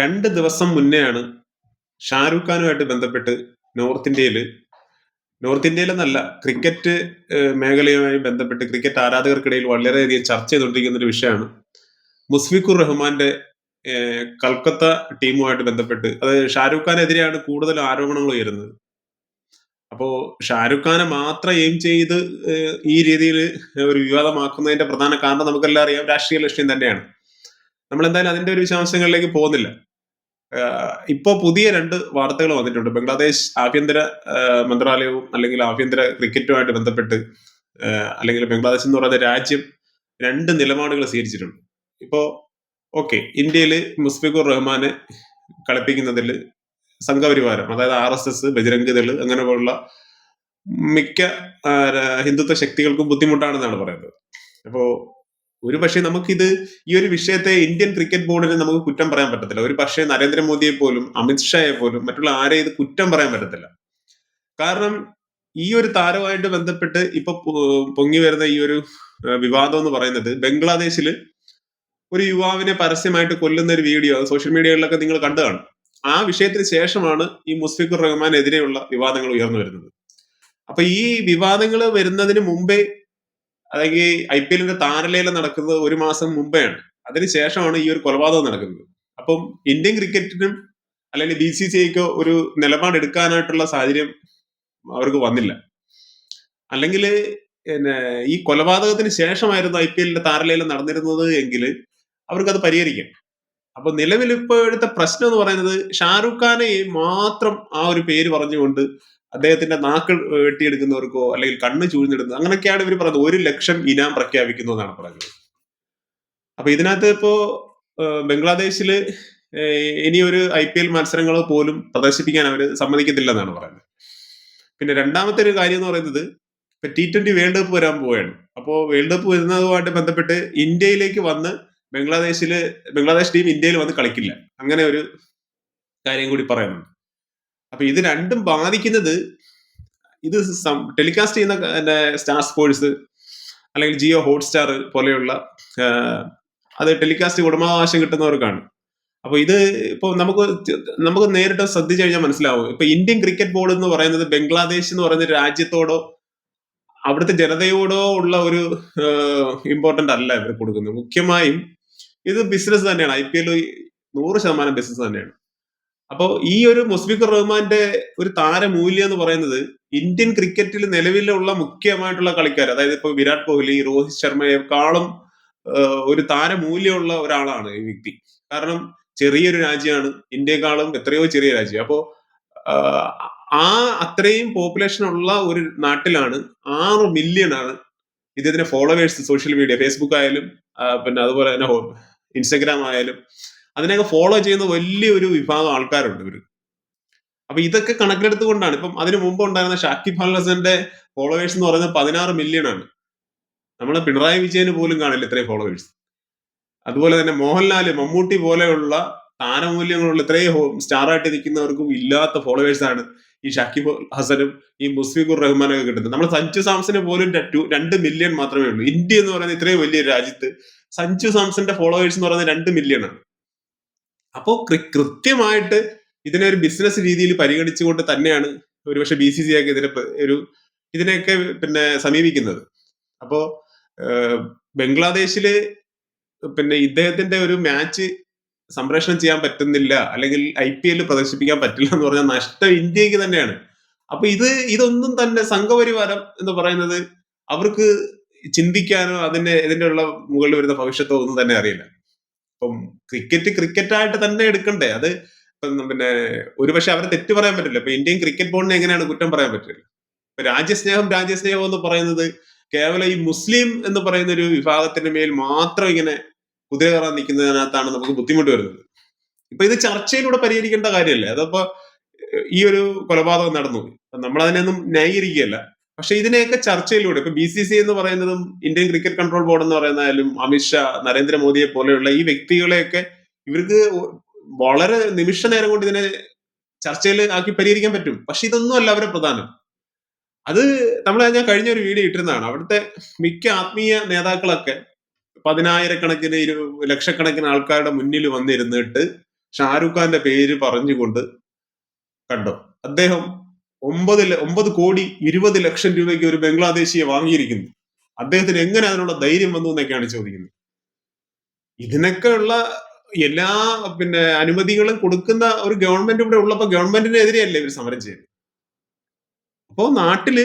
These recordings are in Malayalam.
രണ്ട് ദിവസം മുന്നെയാണ് ഷാരൂഖ് ഖാനുമായിട്ട് ബന്ധപ്പെട്ട് നോർത്ത് ഇന്ത്യയിൽ നോർത്ത് ഇന്ത്യയിലെന്നല്ല ക്രിക്കറ്റ് മേഖലയുമായി ബന്ധപ്പെട്ട് ക്രിക്കറ്റ് ആരാധകർക്കിടയിൽ വളരെയധികം ചർച്ച ചെയ്തുകൊണ്ടിരിക്കുന്ന ഒരു വിഷയമാണ്. മുസ്ഫിഖുർ റഹ്മാന്റെ കൽക്കത്ത ടീമുമായിട്ട് ബന്ധപ്പെട്ട് അത് ഷാരൂഖ് ഖാനെതിരെയാണ് കൂടുതൽ ആരോപണങ്ങൾ ഉയരുന്നത്. അപ്പോ ഷാരൂഖ് ഖാനെ മാത്രം എയിം ചെയ്ത് ഈ രീതിയിൽ ഒരു വിവാദമാക്കുന്നതിന്റെ പ്രധാന കാരണം നമുക്കെല്ലാം അറിയാം രാഷ്ട്രീയ ലക്ഷ്യം തന്നെയാണ്. നമ്മൾ എന്തായാലും അതിന്റെ ഒരു വിശദാംശങ്ങളിലേക്ക് പോകുന്നില്ല. ഇപ്പോ പുതിയ രണ്ട് വാർത്തകൾ വന്നിട്ടുണ്ട്. ബംഗ്ലാദേശ് ആഭ്യന്തര മന്ത്രാലയവും അല്ലെങ്കിൽ ആഭ്യന്തര ക്രിക്കറ്റുമായിട്ട് ബന്ധപ്പെട്ട് അല്ലെങ്കിൽ ബംഗ്ലാദേശ് എന്ന് പറയുന്ന രാജ്യം രണ്ട് നിലപാടുകൾ സ്വീകരിച്ചിട്ടുണ്ട്. ഇപ്പോ ഓക്കെ ഇന്ത്യയിൽ മുസ്ഫിഖുർ റഹ്മാനെ കളിപ്പിക്കുന്നതിൽ സംഘപരിവാരം അതായത് R S S Bajrang Dal അങ്ങനെ പോലുള്ള മിക്ക ഹിന്ദുത്വ ശക്തികൾക്കും ബുദ്ധിമുട്ടാണെന്നാണ് പറയുന്നത്. അപ്പോ ഒരു പക്ഷേ നമുക്കിത് ഈ ഒരു വിഷയത്തെ ഇന്ത്യൻ ക്രിക്കറ്റ് ബോർഡിൽ നമുക്ക് കുറ്റം പറയാൻ പറ്റത്തില്ല. ഒരു പക്ഷേ നരേന്ദ്രമോദിയെ പോലും അമിത്ഷായെ പോലും മറ്റുള്ള ആരെ ഇത് കുറ്റം പറയാൻ പറ്റത്തില്ല. കാരണം ഈ ഒരു താരവുമായിട്ട് ബന്ധപ്പെട്ട് ഇപ്പൊ പൊങ്ങി വരുന്ന ഈ ഒരു വിവാദം എന്ന് പറയുന്നത് ബംഗ്ലാദേശിൽ ഒരു യുവാവിനെ പരസ്യമായിട്ട് കൊല്ലുന്ന ഒരു വീഡിയോ സോഷ്യൽ മീഡിയകളിലൊക്കെ നിങ്ങൾ കണ്ടു കാണും. ആ വിഷയത്തിന് ശേഷമാണ് ഈ മുസ്ഫിഖുർ റഹ്മാനെതിരെയുള്ള വിവാദങ്ങൾ ഉയർന്നു വരുന്നത്. അപ്പൊ ഈ വിവാദങ്ങൾ വരുന്നതിന് മുമ്പേ അല്ലെങ്കിൽ ഐ പി എല്ലിന്റെ താരലേലം നടക്കുന്നത് ഒരു മാസം മുമ്പെയാണ്. അതിനുശേഷമാണ് ഈ ഒരു കൊലപാതകം നടക്കുന്നത്. അപ്പം ഇന്ത്യൻ ക്രിക്കറ്റിനും അല്ലെങ്കിൽ ബി സി സി ഐക്കോ ഒരു നിലപാടെടുക്കാനായിട്ടുള്ള സാഹചര്യം അവർക്ക് വന്നില്ല. അല്ലെങ്കിൽ പിന്നെ ഈ കൊലപാതകത്തിന് ശേഷമായിരുന്നു ഐ പി എല്ലിന്റെ താരലേലം നടന്നിരുന്നത് എങ്കിൽ അവർക്ക് അത് പരിഹരിക്കാം. അപ്പൊ നിലവിൽ ഇപ്പോഴത്തെ പ്രശ്നം എന്ന് പറയുന്നത് ഷാരൂഖ് ഖാനെ മാത്രം ആ ഒരു പേര് പറഞ്ഞുകൊണ്ട് അദ്ദേഹത്തിന്റെ നാക്ക് വെട്ടിയെടുക്കുന്നവർക്കോ അല്ലെങ്കിൽ കണ്ണ് ചൂഴ്ന്നിടുന്നത് അങ്ങനെയൊക്കെയാണ് ഇവർ പറയുന്നത് ഒരു ലക്ഷം ഇനാം പ്രഖ്യാപിക്കുന്നു എന്നാണ് പറയുന്നത് അപ്പൊ ഇതിനകത്ത് ഇപ്പോ ബംഗ്ലാദേശിൽ ഇനി ഒരു ഐ പി എൽ മത്സരങ്ങൾ പോലും പ്രദർശിപ്പിക്കാൻ അവർ സമ്മതിക്കത്തില്ലെന്നാണ് പറയുന്നത്. പിന്നെ രണ്ടാമത്തെ ഒരു കാര്യം എന്ന് പറയുന്നത് ഇപ്പൊ ടി ട്വന്റി വേൾഡ് കപ്പ് വരാൻ പോവുകയാണ്. അപ്പോ വേൾഡ് കപ്പ് വരുന്നതുമായിട്ട് ബന്ധപ്പെട്ട് ഇന്ത്യയിലേക്ക് വന്ന് ബംഗ്ലാദേശിൽ ബംഗ്ലാദേശ് ടീം ഇന്ത്യയിൽ വന്ന് കളിക്കില്ല. അങ്ങനെ ഒരു കാര്യം കൂടി പറയുന്നുണ്ട് അപ്പൊ ഇത് രണ്ടും ബാധിക്കുന്നത് ഇത് ടെലികാസ്റ്റ് ചെയ്യുന്ന സ്റ്റാർ സ്പോർട്സ് അല്ലെങ്കിൽ ജിയോ ഹോട്ട്സ്റ്റാർ പോലെയുള്ള അത് ടെലികാസ്റ്റ് ഉടമാവകാശം കിട്ടുന്നവർക്കാണ്. അപ്പൊ ഇത് ഇപ്പൊ നമുക്ക് നമുക്ക് നേരിട്ട് ശ്രദ്ധിച്ചു കഴിഞ്ഞാൽ മനസ്സിലാവും. ഇപ്പൊ ഇന്ത്യൻ ക്രിക്കറ്റ് ബോർഡ് എന്ന് പറയുന്നത് ബംഗ്ലാദേശ് എന്ന് പറയുന്ന രാജ്യത്തോടോ അവിടുത്തെ ജനതയോടോ ഉള്ള ഒരു ഇമ്പോർട്ടന്റ് അല്ല ഇവർ കൊടുക്കുന്നത്. മുഖ്യമായും ഇത് ബിസിനസ് തന്നെയാണ്. ഐ പി എൽ നൂറ് ശതമാനം ബിസിനസ് തന്നെയാണ്. അപ്പോൾ ഈ ഒരു മുസ്ബിഖർ റഹ്മാന്റെ ഒരു താരമൂല്യം എന്ന് പറയുന്നത് ഇന്ത്യൻ ക്രിക്കറ്റിൽ നിലവിലുള്ള മുഖ്യമായിട്ടുള്ള കളിക്കാർ അതായത് ഇപ്പൊ വിരാട് കോഹ്ലി രോഹിത് ശർമ്മയെക്കാളും ഒരു താരമൂല്യമുള്ള ഒരാളാണ് ഈ വ്യക്തി. കാരണം ചെറിയൊരു രാജ്യമാണ് ഇന്ത്യയെക്കാളും എത്രയോ ചെറിയ രാജ്യം. അപ്പോ ആ അത്രയും പോപ്പുലേഷൻ ഉള്ള ഒരു നാട്ടിലാണ് ആറ് മില്യൺ ആണ് ഇദ്ദേഹത്തിന്റെ ഫോളോവേഴ്സ് സോഷ്യൽ മീഡിയ ഫേസ്ബുക്ക് ആയാലും പിന്നെ അതുപോലെ തന്നെ ഇൻസ്റ്റഗ്രാം ആയാലും അതിനെയൊക്കെ ഫോളോ ചെയ്യുന്ന വലിയൊരു വിഭാഗം ആൾക്കാരുണ്ട് ഇവർ. അപ്പൊ ഇതൊക്കെ കണക്കിലെടുത്തുകൊണ്ടാണ്. ഇപ്പം അതിനു മുമ്പ് ഉണ്ടായിരുന്ന ഷാക്കിബ് ഹസന്റെ ഫോളോവേഴ്സ് എന്ന് പറയുന്നത് പതിനാറ് മില്യൺ ആണ്. നമ്മൾ പിണറായി വിജയന് പോലും കാണില്ല ഇത്രയും ഫോളോവേഴ്സ് അതുപോലെ തന്നെ മോഹൻലാൽ മമ്മൂട്ടി പോലെയുള്ള താരമൂല്യങ്ങളുള്ള ഇത്രയും സ്റ്റാറായിട്ട് നിൽക്കുന്നവർക്കും ഇല്ലാത്ത ഫോളോവേഴ്സ് ആണ് ഈ ഷാക്കിബ് ഹസനും ഈ മുസ്ഫിഖുർ റഹ്മാനൊക്കെ കിട്ടുന്നത്. നമ്മൾ സഞ്ജു സാംസന് പോലും രണ്ട് മില്യൺ മാത്രമേ ഉള്ളൂ. ഇന്ത്യ എന്ന് പറയുന്ന ഇത്രയും വലിയ രാജ്യത്ത് സഞ്ജു സാംസന്റെ ഫോളോവേഴ്സ് എന്ന് പറയുന്നത് രണ്ട് മില്യൺ ആണ്. അപ്പോ കൃ- കൃത്യമായിട്ട് ഇതിനെ ഒരു ബിസിനസ് രീതിയിൽ പരിഗണിച്ചുകൊണ്ട് തന്നെയാണ് ഒരുപക്ഷെ ബി സി സി ഒക്കെ ഇതിനെ ഒരു ഇതിനെയൊക്കെ പിന്നെ സമീപിക്കുന്നത്. അപ്പോ ബംഗ്ലാദേശിൽ പിന്നെ ഇദ്ദേഹത്തിന്റെ ഒരു മാച്ച് സംപ്രേഷണം ചെയ്യാൻ പറ്റുന്നില്ല അല്ലെങ്കിൽ ഐ പി എല്ലിൽ പ്രദർശിപ്പിക്കാൻ പറ്റില്ല എന്ന് പറഞ്ഞാൽ നഷ്ടം ഇന്ത്യയ്ക്ക് തന്നെയാണ്. അപ്പൊ ഇത് ഇതൊന്നും തന്നെ സംഘപരിവാരം എന്ന് പറയുന്നത് അവർക്ക് ചിന്തിക്കാനോ അതിന്റെ ഇതിന്റെ ഉള്ള മുകളിൽ വരുന്ന ഭവിഷ്യത്തോ ഒന്നും തന്നെ അറിയില്ല. ഇപ്പം ക്രിക്കറ്റ് ക്രിക്കറ്റായിട്ട് തന്നെ എടുക്കണ്ടേ? അത് പിന്നെ ഒരുപക്ഷെ അവരെ തെറ്റ് പറയാൻ പറ്റില്ല. ഇപ്പൊ ഇന്ത്യൻ ക്രിക്കറ്റ് ബോർഡിനെ എങ്ങനെയാണ് കുറ്റം പറയാൻ പറ്റില്ല? ഇപ്പൊ രാജ്യസ്നേഹം രാജ്യസ്നേഹം എന്ന് പറയുന്നത് കേവലം ഈ മുസ്ലിം എന്ന് പറയുന്ന ഒരു വിഭാഗത്തിന്റെ മേൽ മാത്രം ഇങ്ങനെ കുതിര കയറാൻ നിൽക്കുന്നതിനകത്താണ് നമുക്ക് ബുദ്ധിമുട്ട് വരുന്നത്. ഇപ്പൊ ഇത് ചർച്ചയിലൂടെ പരിഹരിക്കേണ്ട കാര്യമല്ലേ? അതപ്പോ ഈ ഒരു കൊലപാതകം നടന്നു. നമ്മൾ അതിനൊന്നും ന്യായീകരിക്കുകയല്ല. പക്ഷെ ഇതിനെയൊക്കെ ചർച്ചയിലൂടെ ഇപ്പൊ ബി സി സി എന്ന് പറയുന്നതും ഇന്ത്യൻ ക്രിക്കറ്റ് കൺട്രോൾ ബോർഡ് എന്ന് പറയുന്നതായാലും അമിത്ഷാ നരേന്ദ്രമോദിയെ പോലെയുള്ള ഈ വ്യക്തികളെയൊക്കെ ഇവർക്ക് വളരെ നിമിഷ നേരം കൊണ്ട് ഇതിനെ ചർച്ചയിൽ ആക്കി പരിഹരിക്കാൻ പറ്റും. പക്ഷെ ഇതൊന്നും അല്ല അവരെ പ്രധാനം. അത് നമ്മൾ ഞാൻ കഴിഞ്ഞ ഒരു വീഡിയോ ഇട്ടിരുന്നതാണ്. അവിടുത്തെ മിക്ക ആത്മീയ നേതാക്കളൊക്കെ പതിനായിരക്കണക്കിന് ഇരു ലക്ഷക്കണക്കിന് ആൾക്കാരുടെ മുന്നിൽ വന്നിരുന്നിട്ട് ഷാരൂഖ് ഖാന്റെ പേര് പറഞ്ഞുകൊണ്ട് കണ്ടോ. അദ്ദേഹം ഒമ്പത് ഒമ്പത് കോടി ഇരുപത് ലക്ഷം രൂപയ്ക്ക് ഒരു ബംഗ്ലാദേശിയെ വാങ്ങിയിരിക്കുന്നു. അദ്ദേഹത്തിന് എങ്ങനെ അതിനുള്ള ധൈര്യം വന്നു എന്നൊക്കെയാണ് ചോദിക്കുന്നത്. ഇതിനൊക്കെയുള്ള എല്ലാ പിന്നെ അനുമതികളും കൊടുക്കുന്ന ഒരു ഗവൺമെന്റ് ഇവിടെ ഉള്ളപ്പോ ഗവൺമെന്റിനെതിരെയല്ലേ ഇവർ സമരം ചെയ്യുന്നത്? അപ്പോ നാട്ടിൽ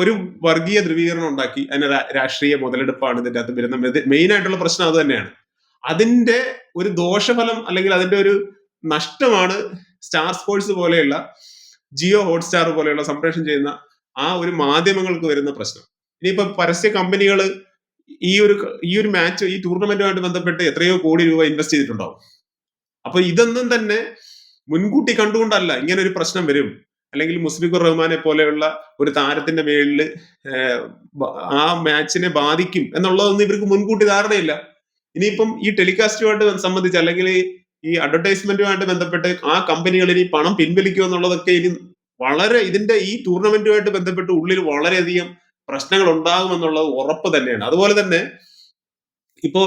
ഒരു വർഗീയ ധ്രുവീകരണം ഉണ്ടാക്കി. അതിന് രാഷ്ട്രീയ മുതലെടുപ്പാണ് ഇതിന്റെ അകത്ത് വരുന്ന മെയിൻ ആയിട്ടുള്ള പ്രശ്നം അത് തന്നെയാണ്. അതിന്റെ ഒരു ദോഷഫലം അല്ലെങ്കിൽ അതിന്റെ ഒരു നഷ്ടമാണ് സ്റ്റാർ സ്പോർട്സ് പോലെയുള്ള ജിയോ ഹോട്ട്സ്റ്റാർ പോലെയുള്ള സംപ്രേഷണം ചെയ്യുന്ന ആ ഒരു മാധ്യമങ്ങൾക്ക് വരുന്ന പ്രശ്നം. ഇനിയിപ്പോ പരസ്യ കമ്പനികൾ ഈ ഒരു ഈ ഒരു മാച്ച് ഈ ടൂർണമെന്റുമായിട്ട് ബന്ധപ്പെട്ട് എത്രയോ കോടി രൂപ ഇൻവെസ്റ്റ് ചെയ്തിട്ടുണ്ടാവും. അപ്പൊ ഇതൊന്നും തന്നെ മുൻകൂട്ടി കണ്ടുകൊണ്ടല്ല ഇങ്ങനെ ഒരു പ്രശ്നം വരും. അല്ലെങ്കിൽ മുസ്ലിഖുർ റഹ്മാനെ പോലെയുള്ള ഒരു താരത്തിന്റെ മേളിൽ ആ മാച്ചിനെ ബാധിക്കും എന്നുള്ളതൊന്നും ഇവർക്ക് മുൻകൂട്ടി ധാരണയില്ല. ഇനിയിപ്പം ഈ ടെലികാസ്റ്റുമായിട്ട് സംബന്ധിച്ച് അല്ലെങ്കിൽ ഈ അഡ്വർടൈസ്മെന്റുമായിട്ട് ബന്ധപ്പെട്ട് ആ കമ്പനികൾ ഇനി പണം പിൻവലിക്കുക എന്നുള്ളതൊക്കെ ഇനി വളരെ ഇതിന്റെ ഈ ടൂർണമെന്റുമായിട്ട് ബന്ധപ്പെട്ട് ഉള്ളിൽ വളരെയധികം പ്രശ്നങ്ങൾ ഉണ്ടാകുമെന്നുള്ളത് ഉറപ്പ് തന്നെയാണ്. അതുപോലെ തന്നെ ഇപ്പോ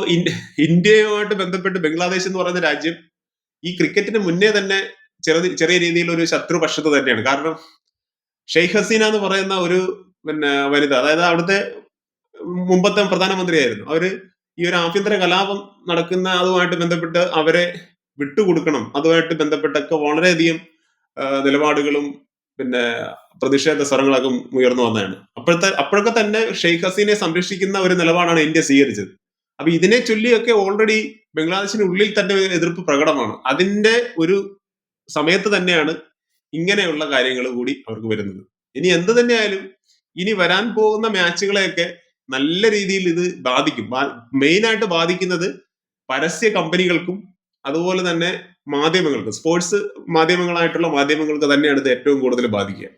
ഇന്ത്യയുമായിട്ട് ബന്ധപ്പെട്ട് ബംഗ്ലാദേശ് എന്ന് പറയുന്ന രാജ്യം ഈ ക്രിക്കറ്റിന് മുന്നേ തന്നെ ചെറിയ ചെറിയ രീതിയിൽ ഒരു ശത്രുപക്ഷത്ത് തന്നെയാണ്. കാരണം ഷെയ്ഖ് ഹസീന എന്ന് പറയുന്ന ഒരു പിന്നെ വനിത അതായത് അവിടുത്തെ മുമ്പത്തെ പ്രധാനമന്ത്രിയായിരുന്നു. അവർ ഈ ഒരു ആഭ്യന്തര കലാപം നടക്കുന്ന അതുമായിട്ട് ബന്ധപ്പെട്ട് അവരെ വിട്ടുകൊടുക്കണം. അതുമായിട്ട് ബന്ധപ്പെട്ടൊക്കെ വളരെയധികം നിലപാടുകളും പിന്നെ പ്രതിഷേധ സ്വരങ്ങളൊക്കെ ഉയർന്നു വന്നതാണ്. അപ്പോഴത്തെ അപ്പോഴൊക്കെ തന്നെ ഷെയ്ഖ് ഹസീനെ സംരക്ഷിക്കുന്ന ഒരു നിലപാടാണ് ഇന്ത്യ സ്വീകരിച്ചത്. അപ്പൊ ഇതിനെ ചൊല്ലിയൊക്കെ ഓൾറെഡി ബംഗ്ലാദേശിന് ഉള്ളിൽ തന്നെ എതിർപ്പ് പ്രകടമാണ്. അതിന്റെ ഒരു സമയത്ത് തന്നെയാണ് ഇങ്ങനെയുള്ള കാര്യങ്ങൾ കൂടി അവർക്ക് വരുന്നത്. ഇനി എന്ത് തന്നെയായാലും ഇനി വരാൻ പോകുന്ന മാച്ചുകളെയൊക്കെ നല്ല രീതിയിൽ ഇത് ബാധിക്കും. മെയിൻ ആയിട്ട് ബാധിക്കുന്നത് പരസ്യ കമ്പനികൾക്കും അതുപോലെ തന്നെ മാധ്യമങ്ങൾക്ക് സ്പോർട്സ് മാധ്യമങ്ങളായിട്ടുള്ള മാധ്യമങ്ങൾക്ക് തന്നെയാണ് ഇത് ഏറ്റവും കൂടുതൽ ബാധിക്കുക.